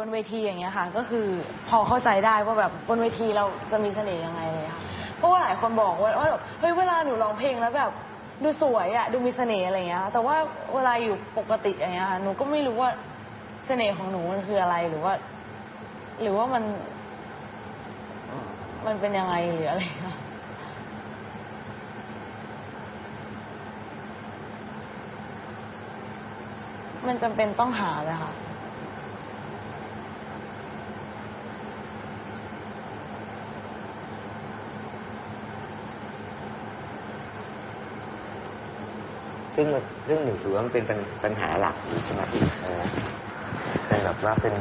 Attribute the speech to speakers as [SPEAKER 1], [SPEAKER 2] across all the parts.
[SPEAKER 1] บนเวทีอย่างเงี้ยค่ะ ก็คือพอเข้าใจได้ว่าแบบบนเวทีเราจะมีเสน่ห์ยังไงเลยค่ะเพราะว่าหลายคนบอกว่าว่าแบบเฮ้ยเวลาหนูร้องเพลงแล้วแบบดูสวยอะดูมีเสน่ห์อะไรเงี้ยแต่ว่าเวลาอยู่ปกติอย่างเงี้ยค่ะหนูก็ไม่รู้ว่าเสน่ห์ของหนูมันคืออะไรหรือว่า หรือว่ามัน มันเป็นยังไงหรืออะไรค่ะ มันจำเป็นต้องหาเลยค่ะ
[SPEAKER 2] ซึ่งมันซึ่งหนูถือว่ามันเป็นปัญปัญหาหลักอยู่ใช่ไหมเออเป็นแบบว่าเป็น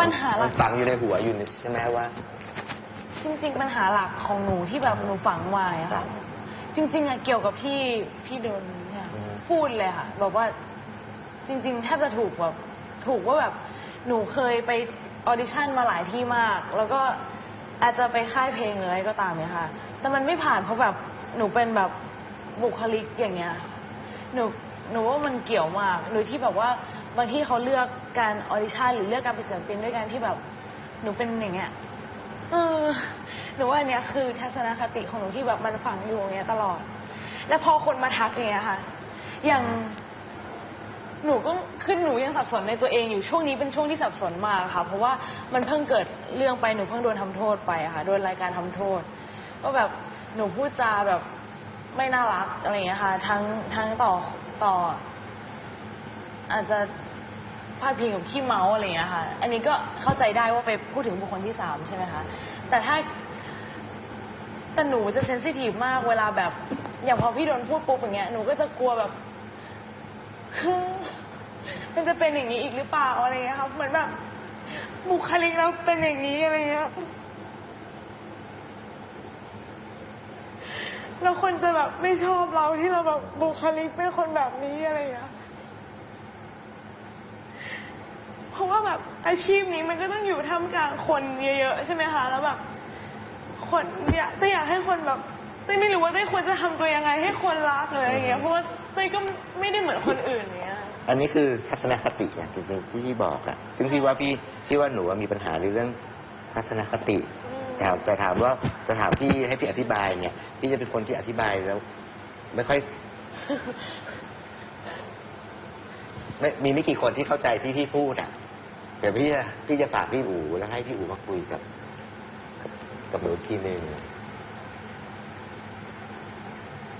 [SPEAKER 1] ปัญหาหลัก
[SPEAKER 2] มันฝังอยู่ในหัวอยู่ใช่ไหมว่า
[SPEAKER 1] จริงๆปัญหาหลักของหนูที่แบบหนูฝังมาอะ
[SPEAKER 2] ครั
[SPEAKER 1] ค่ะ
[SPEAKER 2] บ
[SPEAKER 1] จริงๆอะเกี่ยวกับที่พี่โดนเนี่ย
[SPEAKER 2] อืม
[SPEAKER 1] พูดเลยค่ะแบบว่าจริงๆแทบจะถูกแบบถูกว่าแบบหนูเคยไปออดิชั่นมาหลายที่มาก แล้วก็อาจจะไปค่ายเพลงหรืออะไรก็ตามเนี่ยค่ะ แต่มันไม่ผ่านเพราะแบบหนูเป็นแบบบุคลิกอย่างเงี้ย หนูหนูว่ามันเกี่ยวมากหรือที่แบบว่าบางที่เขาเลือกการออดิชั่นหรือเลือกการเป็นศิลปินด้วยการที่แบบหนูเป็นอย่างเงี้ยเออหนูว่าอันเนี้ยคือทัศนคติของหนูที่แบบมันฝังอยู่อย่างเงี้ยตลอด แล้วพอคนมาทักอย่างเงี้ยค่ะ อย่างหนูก็ขึ้นหนูยังสับสนในตัวเองอยู่ช่วงนี้เป็นช่วงที่สับสนมากค่ะ เพราะว่ามันเพิ่งเกิดเรื่องไปหนูเพิ่งโดนทำโทษไปค่ะโดนรายการทำโทษ ก็แบบหนูพูดจาแบบ ไม่น่ารักอะไรอย่างเงี้ยค่ะ ทั้งทั้งต่อต่อ อาจจะพาดพิงกับขี้เมาอะไรอย่างเงี้ยค่ะ อันนี้ก็เข้าใจได้ว่าไปพูดถึงบุคคลที่สามใช่ไหมคะ แต่ถ้าแต่หนูจะเซนซิทีฟมากเวลาแบบ อย่างพอพี่โดนพูดปุ๊บอย่างเงี้ยหนูก็จะกลัวแบบ มันจะเป็นอย่างนี้อีกหรือเปล่าอะไรเงี้ยครับเหมือนแบบบุคลิกเราเป็นอย่างนี้อะไรเงี้ย เราคนจะแบบไม่ชอบเราที่เราแบบบุคลิกเป็นคนแบบนี้อะไรอย่างเงี้ยเพราะว่าแบบอาชีพนี้มันก็ต้องอยู่ท่ามกลางคนเยอะๆใช่ไหมคะ แล้วแบบคนเนี่ยจะอยากให้คนแบบไม่รู้ว่าเต้ควรจะทำตัวยังไงให้คนรักเลยอย่างเงี้ยเพราะว่าเต้ยก็ไม่ได้เหมือนคนอื่นอย่างเงี้ย
[SPEAKER 2] อันนี้คือทัศนคติอย่างที่พี่บอกอะซึ่งพี่ว่าพี่พี่ว่าหนูว่ามีปัญหาในเรื่องทัศนคติ
[SPEAKER 1] อืม
[SPEAKER 2] แต่แต่ถามว่าจะถามพี่ให้พี่อธิบายเนี่ย พี่จะเป็นคนที่อธิบายแล้ว ไม่ค่อย ไม่มีไม่กี่คนที่เข้าใจที่พี่พูดอะเดี๋ยวพี่จะพี่จะฝากพี่อู๋แล้วให้พี่อู๋มาคุยกับ กับหนูทีหนึ่ง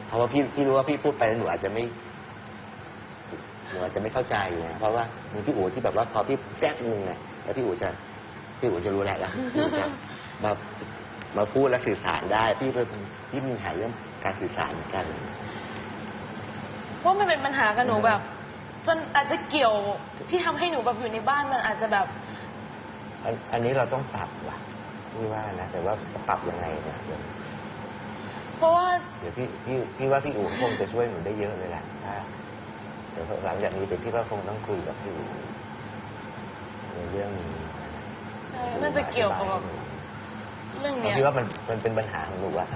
[SPEAKER 2] เพราะว่าพี่พี่รู้ว่าพี่พูดไปแล้วหนูอาจจะไม่หนูอาจจะไม่เข้าใจนะเพราะว่ามีพี่อู๋ที่แบบว่าพอพี่แจ๊กนึงเนี่ยแล้วพี่อู๋จะพี่อู๋จะรู้แหละแล้วพี่อู๋จะ มามาพูดและสื่อสารได้พี่เป็นพี่มีปัญหาเรื่องการสื่อสารเหมือนกัน
[SPEAKER 1] ว่ามันเป็นปัญหากับหนูแบบจนอาจจะเกี่ยวที่ทำให้หนูแบบอยู่ในบ้านมันอาจจะแบบ
[SPEAKER 2] อันอันนี้เราต้องปรับว่ะพี่ว่านะแต่ว่าปรับยังไงเนี่ยเดี๋ยว
[SPEAKER 1] เพราะว่า
[SPEAKER 2] เดี๋ยวพี่พี่พี่ว่าพี่อู๋คงจะช่วยหนูได้เยอะเลยแหละถ้าเดี๋ยวหลังจากนี้เดี๋ยวพี่ว่าคงต้องคุยกับพี่อู๋ในเรื่องนี้
[SPEAKER 1] เออน่าจะเกี่ยวกับแบบ เรื่อง
[SPEAKER 2] เพ
[SPEAKER 1] เนี้
[SPEAKER 2] ราะ
[SPEAKER 1] ย
[SPEAKER 2] พี่ว่ามันมันเป็นปัญหาของหนูอะ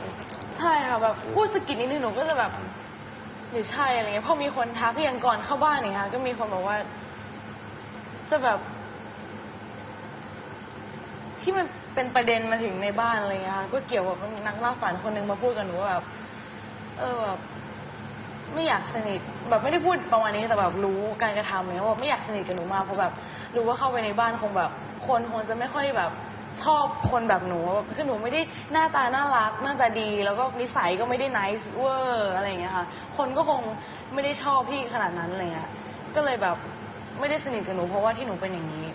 [SPEAKER 1] ใช่ค่ะแบบพูดสะกิดนิดนึงหนูก็จะแบบหรือใช่อะไรเงี้ยพอมีคนทักอย่างก่อนเข้าบ้านเนี่ยค่ะก็มีคนบอกว่า จะแบบ ที่มันเป็นประเด็นมาถึงในบ้านอะไรเงี้ยค่ะก็เกี่ยวกับนักล่าฝันคนหนึ่งมาพูดกับหนูว่าแบบเออแบบไม่อยากสนิทแบบไม่ได้พูดประมาณนี้แต่แบบรู้การกระทำเนี่ยว่าไม่อยากสนิทกับหนูมากเพราะแบบรู้ว่าเข้าไปในบ้านคงแบบ คนคงจะไม่ค่อยแบบ ชอบคนแบบหนูคือหนูไม่ได้หน้าตาน่ารักหน้าตาดี แล้วก็นิสัยก็ไม่ได้ nice เวอร์อะไรอย่างเงี้ยค่ะ คนก็คงไม่ได้ชอบพี่ขนาดนั้นอะไรเงี้ยก็เลยแบบไม่ได้สนิทกับหนูเพราะว่าที่หนูเป็นอย่างนี้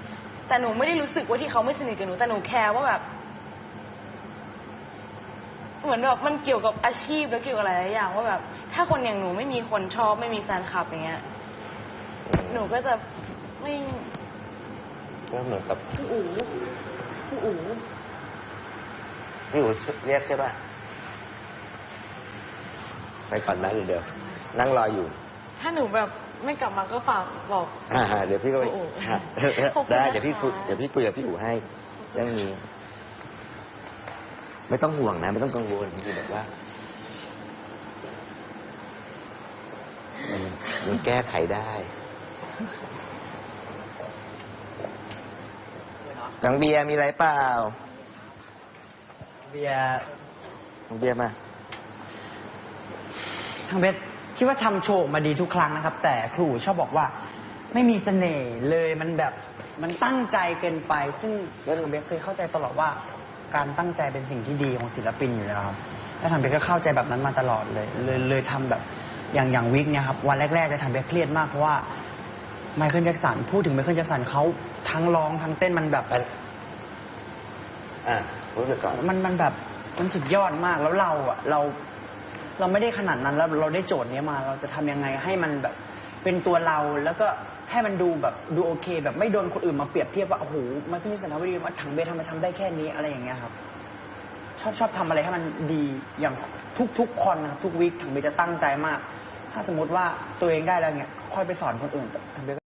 [SPEAKER 1] แต่หนูไม่ได้รู้สึกว่าที่เขาไม่สนิทกับหนูแต่หนูแคร์ว่าแบบ เหมือนแบบมันเกี่ยวกับอาชีพแล้วเกี่ยวกับหลายๆอย่างว่าแบบ ถ้าคนอย่างหนูไม่มีคนชอบไม่มีแฟนคลับอย่างเงี้ย หนูก็จะไม่
[SPEAKER 2] ก็เหมือนกับ
[SPEAKER 1] พี่อู๋ พี่อู๋
[SPEAKER 2] พี่อู๋เรียกใช่ป่ะไปก่อนนะเดี๋ยว นั่งรออยู่
[SPEAKER 1] ถ้าหนูแบบไม่กลับมาก็ฝากบอก
[SPEAKER 2] อ่าเดี๋ยวพี่ก็ไป
[SPEAKER 1] โอ้โห
[SPEAKER 2] ฮะ
[SPEAKER 1] ขอบคุณ
[SPEAKER 2] ได้
[SPEAKER 1] นะคะ
[SPEAKER 2] เดี๋ยวพี่คุยเดี๋ยวพี่คุยกับพี่อู๋ให้เรื่องนี้ ไม่ต้องห่วงนะ ไม่ต้องกังวลคือแบบว่ามันมันแก้ไขได้ น้องเบียร์มีอะไรเปล่า
[SPEAKER 3] เบียร์
[SPEAKER 2] น้องเบียร์มา
[SPEAKER 3] ทางเบสคิดว่าทำโชว์ออกมาดีทุกครั้งนะครับ แต่ครูชอบบอกว่า ไม่มีเสน่ห์เลยมันแบบมันตั้งใจเกินไป ซึ่งทางเบสเคยเข้าใจตลอดว่า การตั้งใจเป็นสิ่งที่ดีของศิลปินอยู่แล้วครับและทางเบสก็เข้าใจแบบนั้นมาตลอดเลย เลยเลยทำแบบอย่างอย่างวิกเนี่ยครับวันแรกๆเลยทางเบสเครียดมากเพราะว่า ไมเคิลแจ็คสันพูดถึงไมเคิลแจ็คสันเขาทั้งร้องทั้งเต้นมันแบบ
[SPEAKER 2] อะรู้สึกก่อน
[SPEAKER 3] มันมันแบบมันสุดยอดมากแล้วเราอะเรา เราไม่ได้ขนาดนั้นแล้วเราได้โจทย์เนี้ยมา เราจะทำยังไงให้มันแบบเป็นตัวเราแล้วก็ให้มันดูแบบดูโอเค แบบไม่โดนคนอื่นมาเปรียบเทียบว่าโอ้โหมันพี่สนาวดีว่าถังเบสทำไมทำได้แค่นี้อะไรอย่างเงี้ยครับ ชอบชอบทำอะไรให้มันดีอย่างทุกทุกๆคนนะครับทุกวีคถังเบสจะตั้งใจมาก ถ้าสมมติว่าตัวเองได้แล้วเนี่ยค่อยไปสอนคนอื่นถังเบส